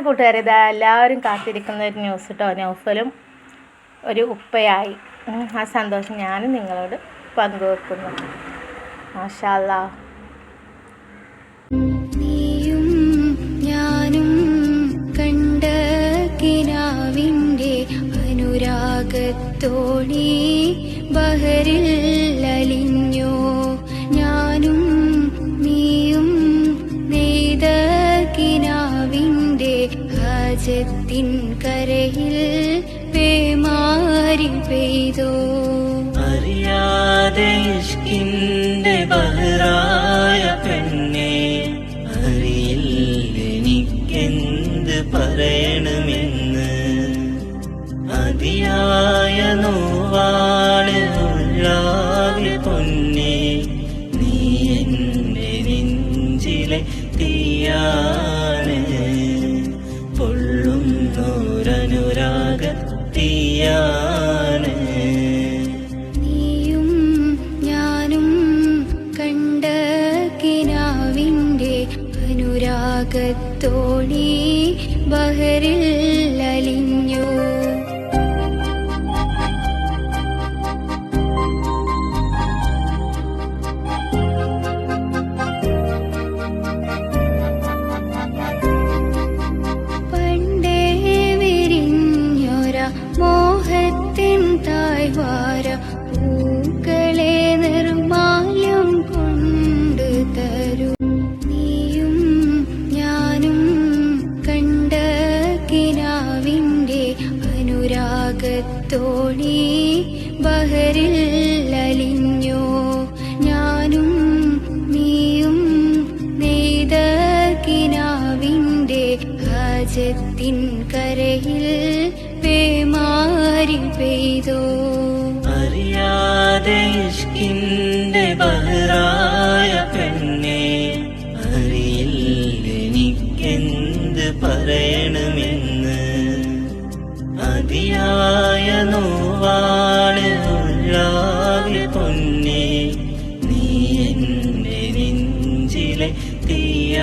അങ്ങനെ കൂട്ടുകാരെ. ഇതാ എല്ലാവരും കാത്തിരിക്കുന്ന ഒരു ന്യൂസ് കേട്ടോ നൗഫലും ഒരു ഉപ്പയായി. ആ സന്തോഷം ഞാനും നിങ്ങളോട് പങ്കുവെക്കുന്നു. മാഷാല്ല. നീയും ഞാനും കണ്ട കിനാവിന്റെ അനുരാഗത്തോണി ബഹറിൽ ഹാജത്തിൻ കരയിൽ പേമാരി പെയ്തോ? അറിയാതെ ഇഷ്കിന്റെ ബഹറായ പെണ്ണെ അറിയില്ലെനിക്കെന്ത് പറയണമെന്ന്. അതിയായ ഉള്ളാകെ പൊന്നെ നീ എന്റെ നെഞ്ചിലെ തീയാണ് അനുരാഗത്തോണി ബഹറിൽ അനുരാഗത്തോണി ബഹറിൽ അലിഞ്ഞോ? ഞാനും നീയും നെയ്ത കിനാവിന്റെ ഹാജത്തിൻ കരയിൽ പേമാരി പെയ്തോ? അറിയാതെ ബഹറായ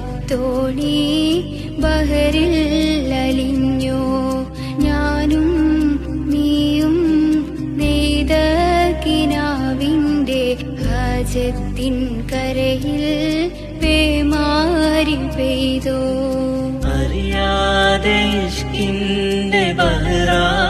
അനുരാഗത്തോണി ബഹറിൽ അലിഞ്ഞോ ഞാനും നീയും നെയ്ത കിനാവിന്റെ ഹാജത്തിൻ കരയിൽ പേമാരി പെയ്തോ. അറിയാതെ ബഹറായ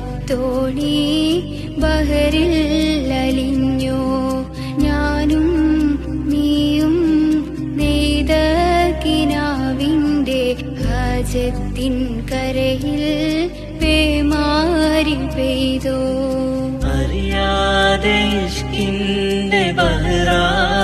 അനുരാഗത്തോണി ബഹരിൽ ലലിഞ്ഞോ ഞാനും നീയും നെയ്ത കിനാവിന്റെ ഹാജത്തിൻ കരയിൽ പേമാരി പെയ്തോ. അറിയാതെ ബഹറായ